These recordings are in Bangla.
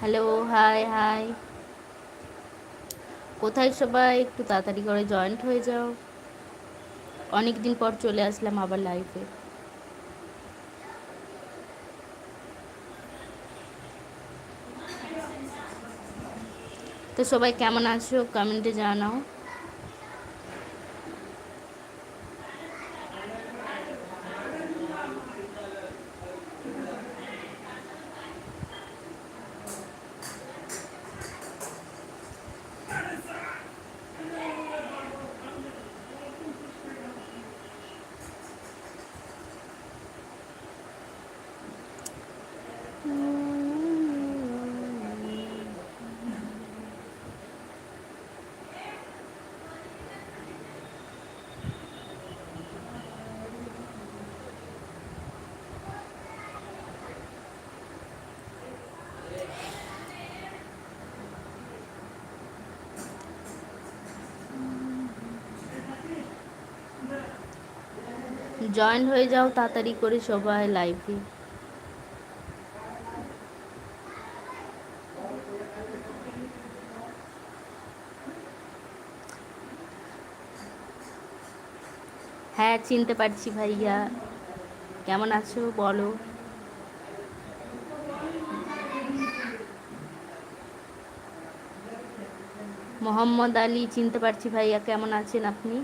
Hello, hi high. কোথায় সবাই? একটু তাড়াতাড়ি করে জয়েন্ট হয়ে যাও। অনেক দিন পর চলে আসলাম আবার লাইফে তো সবাই কেমন আছো? কমেন্টে জানাও। জয়েন হয়ে যাও, তাড়াতাড়ি করে সবাই লাইভে হ্যাঁ চিনতে পারছি ভাইয়া। কেমন আছো বলো? মোহাম্মদ আলী, চিনতে পারছি ভাইয়া। কেমন আছেন আপনি?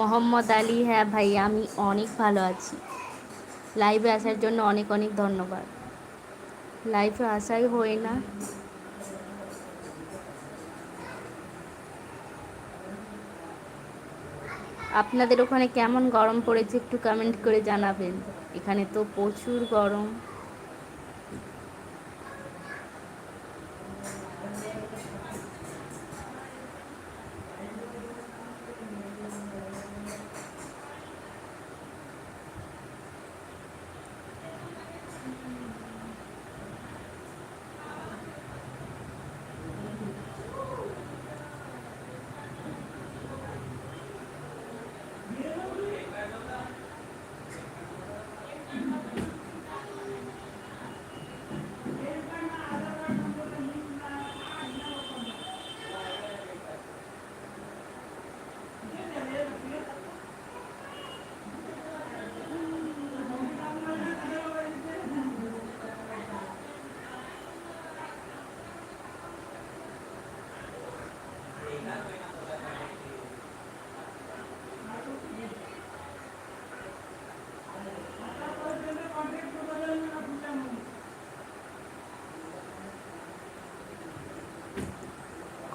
মোহাম্মদ আলী হ্যাঁ ভাই, আমি অনেক ভালো আছি। লাইভে আসার জন্য অনেক অনেক ধন্যবাদ। লাইভে আসাই হয় না। আপনাদের ওখানে কেমন গরম পড়েছে একটু কমেন্ট করে জানাবেন। এখানে তো প্রচুর গরম।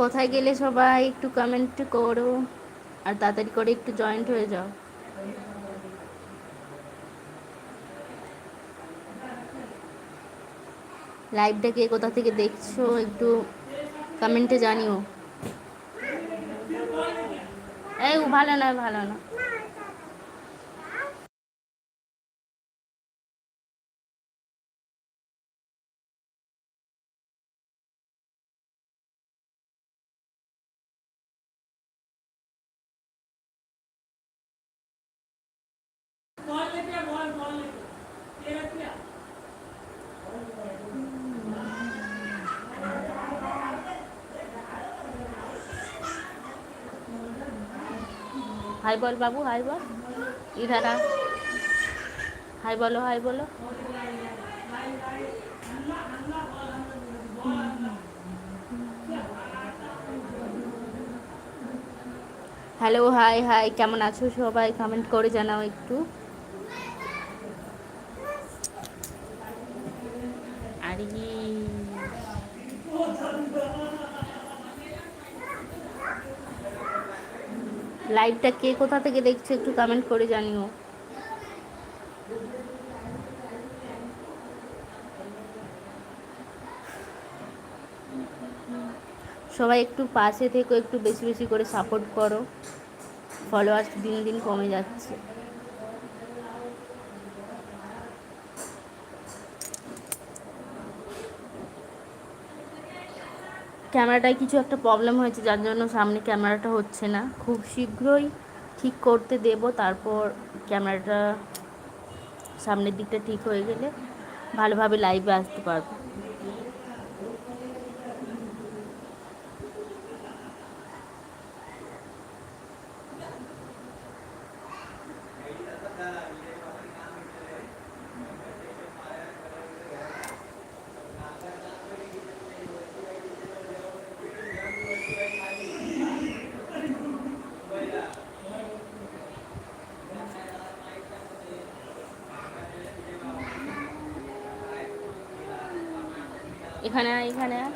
কোথায় গেলে সবাই একটু কমেন্ট করো, আর তাড়াতাড়ি করে একটু জয়েন্ট হয়ে যাও। লাইভটাকে কোথা থেকে দেখছ একটু কমেন্টে জানিও। এই ভালো নয়, ভালো না হাই বল বাবু, হাই বল। ইধারা। হাই বলো হাই বলো। হ্যালো হাই হাই কেমন আছো সবাই? কমেন্ট করে জানাও একটু। লাইভটা কে কোথা থেকে দেখছে একটু কমেন্ট করে জানিও। সবাই একটু পাশে থেকো, একটু বেশি বেশি করে সাপোর্ট করো। ফলোয়ার্স দিন দিন কমে যাচ্ছে। ক্যামেরাটায় কিছু একটা প্রবলেম হয়েছে, যার জন্য সামনে ক্যামেরাটা হচ্ছে না। খুব শীঘ্রই ঠিক করতে দেব, তারপর ক্যামেরাটা সামনের দিকটা ঠিক হয়ে গেলে ভালোভাবে লাইভে আসতে পারব এখানে আয়, এখানে আয়।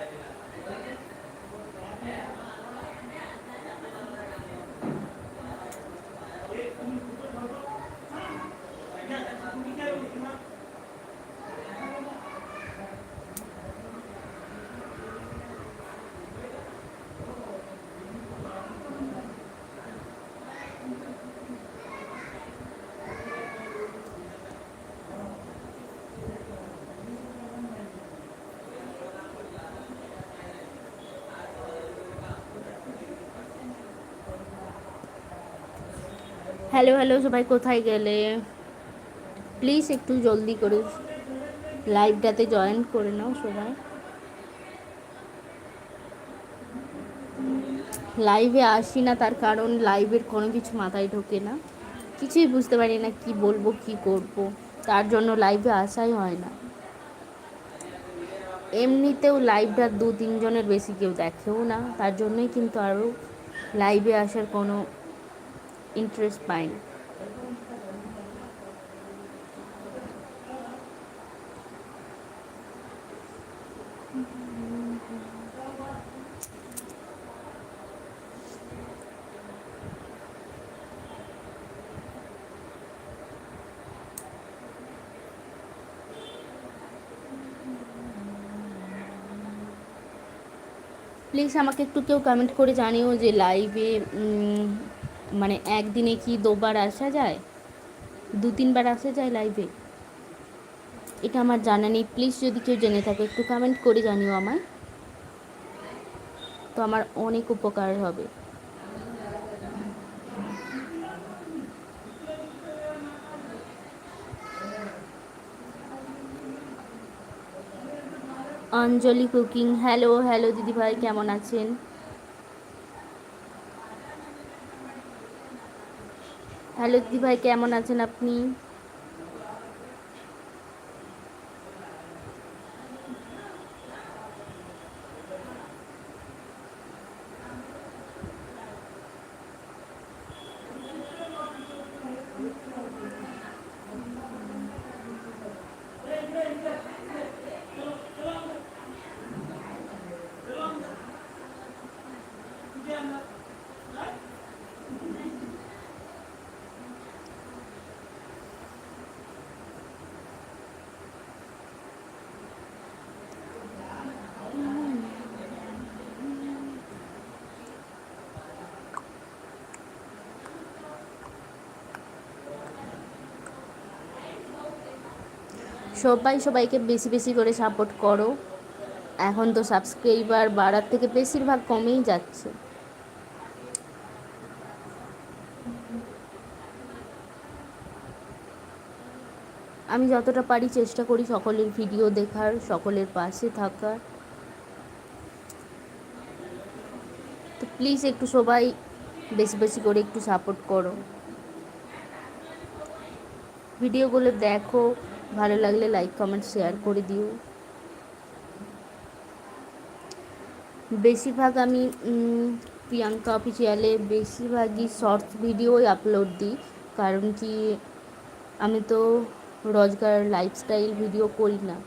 হ্যালো হ্যালো সবাই কোথায় গেলে? প্লিজ একটু জলদি করে লাইভটাতে জয়েন করে নাও সবাই। লাইভে আসি না, তার কারণ লাইভের কোনো কিছু মাথায় ঢোকে না। কিছুই বুঝতে পারি না কি বলব, কি করব। তার জন্য লাইভে আসাই হয় না। এমনিতেও লাইভটা দু তিনজনের বেশি কেউ দেখেও না, তার জন্যই কিন্তু আরও লাইভে আসার কোনো ইন্টারেস্ট পাই প্লিজ আমাকে একটু কেউ কমেন্ট করে জানিও যে লাইভে মানে একদিনে কি দুবার আসা যায়? দু তিনবার আসা যায় লাইভে এটা আমার জানা নেই। প্লিজ যদি কেউ জেনে থাকে, একটু কমেন্ট করে জানিও আমায়। তো আমার অনেক উপকার হবে। অঞ্জলি কুকিং হ্যালো হ্যালো দিদিভাই, কেমন আছেন? হ্যালো দিদিভাই কেমন আছেন আপনি? সবাই সবাইকে বেশি বেশি করে সাপোর্ট করো। এখন তো সাবস্ক্রাইবার বাড়ার থেকে বেশিরভাগ কমেই যাচ্ছে। আমি যতটা পারি চেষ্টা করি সকলের ভিডিও দেখার, সকলের পাশে থাকার। তো প্লিজ একটু সবাই বেশি বেশি করে একটু সাপোর্ট করো। ভিডিওগুলো দেখো। ভালো লাগলে লাইক কমেন্ট শেয়ার করে দিও। বেশিরভাগ আমি প্রিয়াঙ্কা অফিসিয়ালে বেশিরভাগই শর্টস ভিডিওই আপলোড দিই। কারণ কি, আমি তো রোজগার লাইফস্টাইল ভিডিও করি না।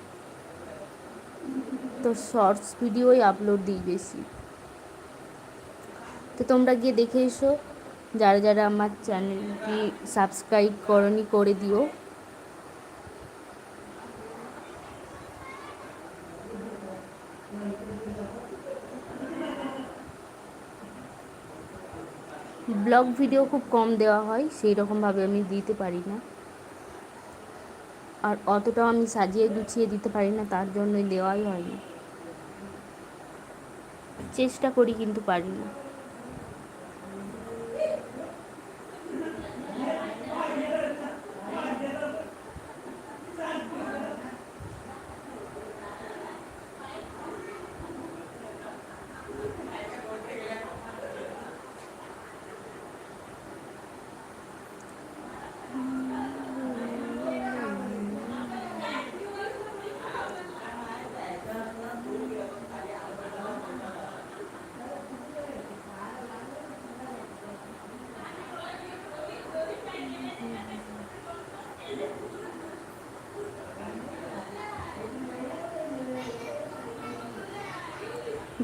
তো শর্টস ভিডিওই আপলোড দিই বেশি। তো তোমরা গিয়ে দেখে এসো। যারা যারা আমার চ্যানেলটি সাবস্ক্রাইব করনি, করে দিও। ব্লগ ভিডিও খুব কম দেওয়া হয়, সেই রকমভাবে আমি দিতে পারি না। আর অতটাও আমি সাজিয়ে গুছিয়ে দিতে পারি না, তার জন্যই দেওয়াই হয় না। চেষ্টা করি কিন্তু পারি না।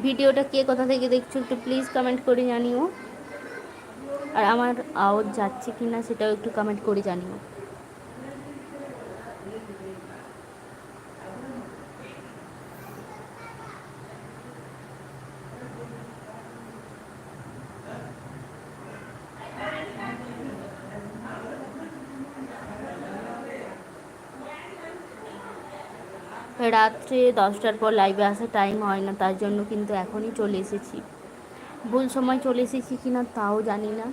ভিডিওটা কে কোথা থেকে দেখছ একটু প্লিজ কমেন্ট করে জানিও। আর আমার আওয়াজ যাচ্ছে কি না সেটাও একটু কমেন্ট করে জানিও। রাত্রে দশটার পর লাইভে আসার টাইম হয় না, তার জন্য কিন্তু এখনই চলে এসেছি। ভুল সময় চলে এসেছি কি না তাও জানি না।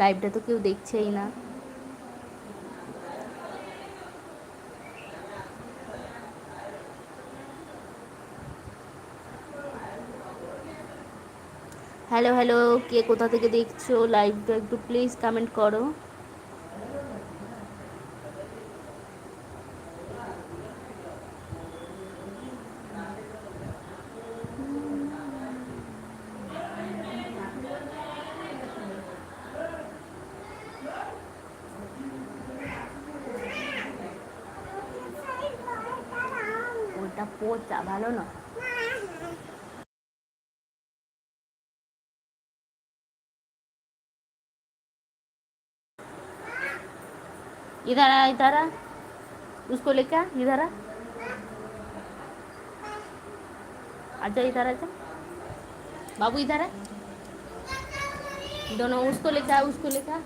লাইভটা তো কেউ দেখছেই না। হ্যালো হ্যালো কে কোথা থেকে দেখছ? লাইভটা একটু প্লিজ কমেন্ট করো। ভালো না इधर आ इधर आ उसको लेके आ इधर आ आजा इधर आजा बाबू इधर आ दोनों उसको लेके आ उसको लेके आ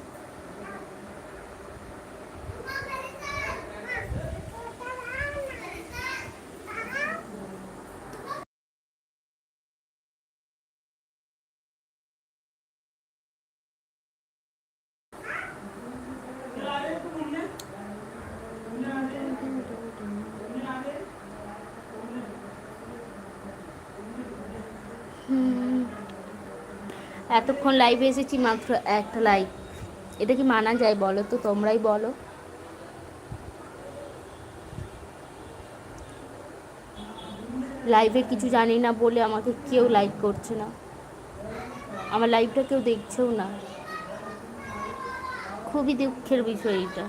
এতক্ষণ লাইভে এসেছি, মাত্র একটা লাইভ এটা কি মানা যায় বলো তো? তোমরাই বলো। লাইভে কিছু জানি না বলে আমাকে কেউ লাইক করছে না। আমার লাইভটা কেউ দেখছেও না। খুবই দুঃখের বিষয় এটা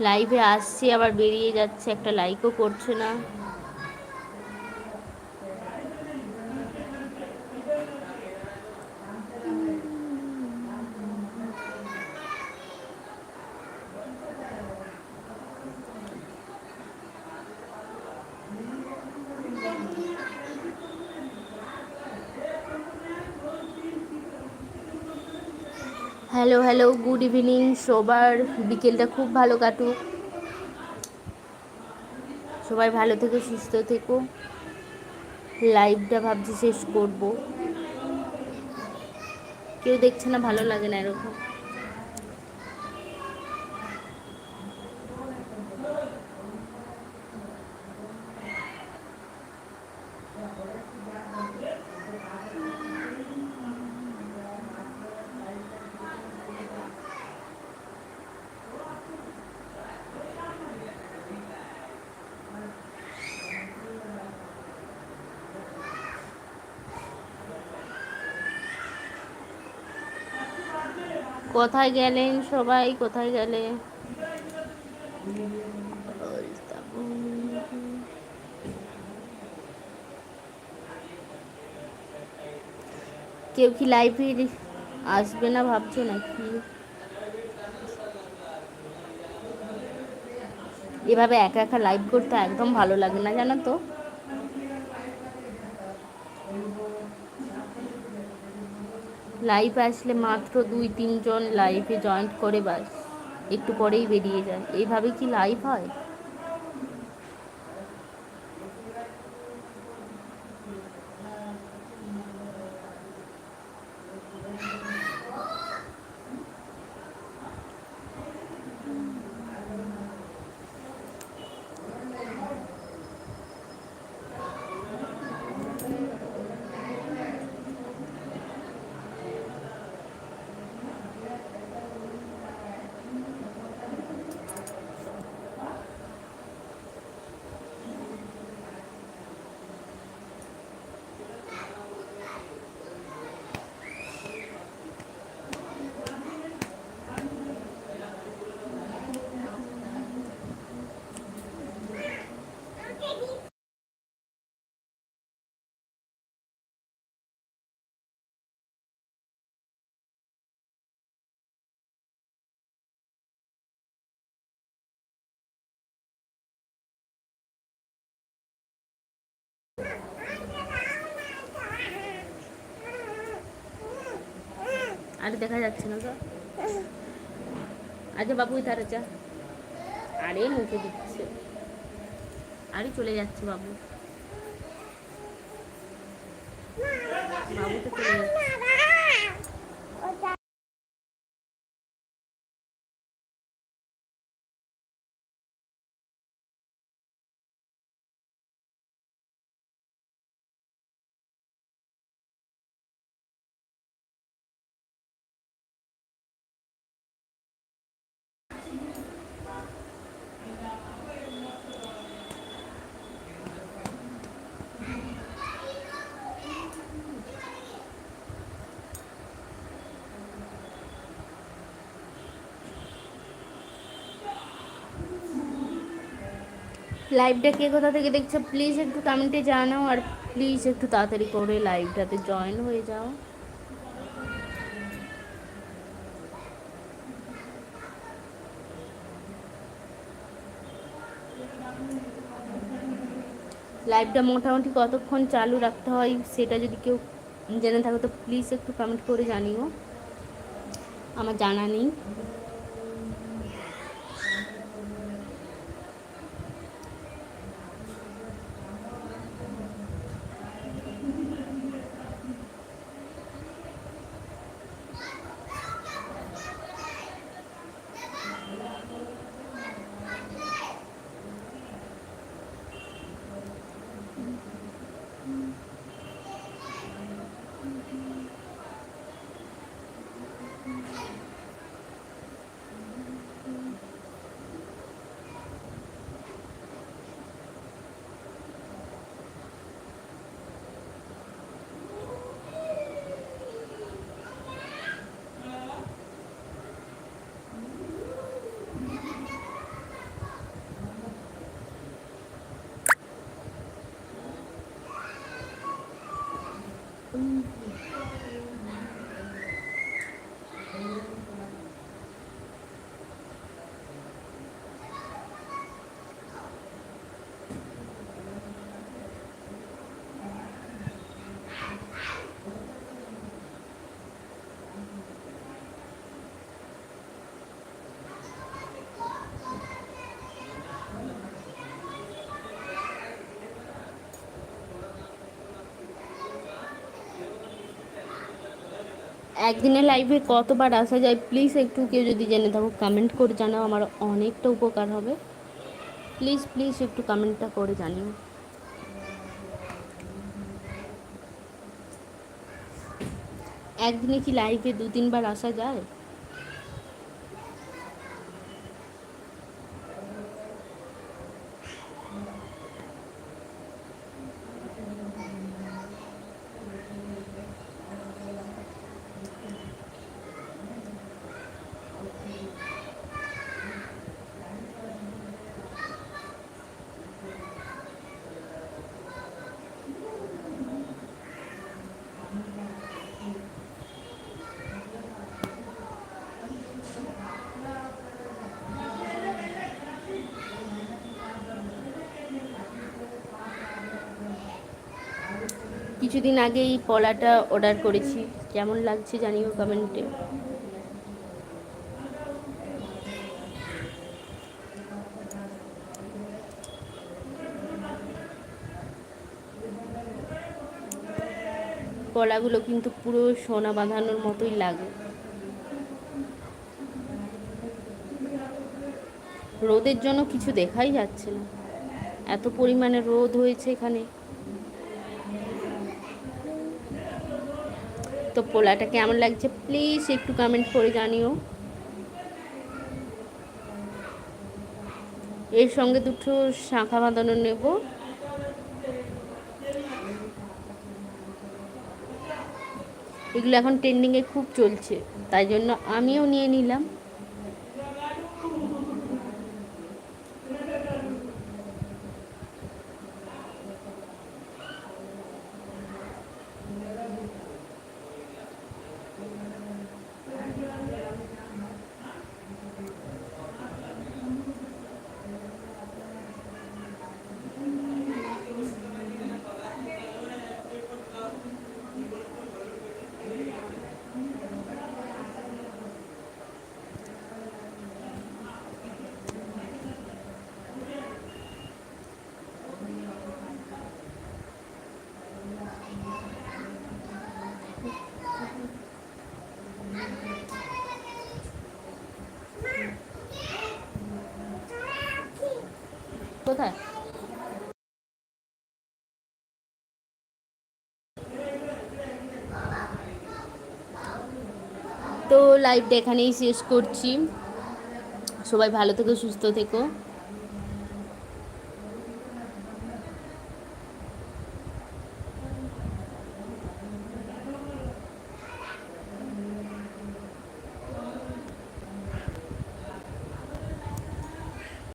লাইভে আসছি আবার বেরিয়ে যাচ্ছে একটা লাইকও করছে না। হ্যালো হ্যালো গুড ইভিনিং সবার। বিকেলটা খুব ভালো কাটুক। সবাই ভালো থেকো, সুস্থ থেকো। লাইভটা ভাবছি শেষ করব। কেউ দেখছে না, ভালো লাগে না এরকম। কোথায় গেলেন সবাই? কোথায় গেলে? কেউ কি লাইভে আসবে না ভাবছ নাকি? এভাবে একা একা লাইভ করতে একদম ভালো লাগে না, জানো তো? লাইভ আসলে মাত্র দুই, তিনজন লাইভে জয়েন্ট করে বাস। একটু পরেই বেরিয়ে যায়। এইভাবে কি লাইভ হয়? আরে দেখা যাচ্ছে না তো। আচ্ছা বাবু ধারে যা। আরে মুখে দিচ্ছে। আরে চলে যাচ্ছে বাবু। বাবু তো চলে যাচ্ছে। লাইভটা কে কোথা থেকে দেখছ? প্লিজ একটু কমেন্টে জানাও আর প্লিজ একটু তাড়াতাড়ি করে লাইভটাতে জয়েন হয়ে যাও। লাইভটা মোটামুটি কতক্ষণ চালু রাখতে হয় সেটা যদি কেউ জেনে থাকো তো প্লিজ একটু কমেন্ট করে জানিও। আমার জানা নেই। একদিনের লাইভে কতবার আসা যায় প্লিজ একটু কেউ যদি জেনে থাকো কমেন্ট করে জানাও, আমার অনেকটা উপকার হবে। প্লিজ প্লিজ একটু কমেন্টটা করে জানিও। একদিনে কি লাইভে দু তিনবার আসা যায়? কিছুদিন আগে এই পলাটা অর্ডার করেছি। কেমন লাগছে জানিও কমেন্টে পলাগুলো কিন্তু পুরো সোনা বাঁধানোর মতোই লাগে। রোদের জন্য কিছু দেখাই যাচ্ছে না। এত পরিমাণে রোদ হয়েছে এখানে। তো পোলাটা কেমন লাগছে? প্লিজ একটু কমেন্ট করে জানিও। এর সঙ্গে দুটো শাঁখা বাঁধানো নেব। এগুলো এখন ট্রেন্ডিংয়ে খুব চলছে, তাই জন্য আমিও নিয়ে নিলাম। কোথায়? তো লাইভটা এখানেই শেষ করছি। সবাই ভালো থেকো সুস্থ থেকো।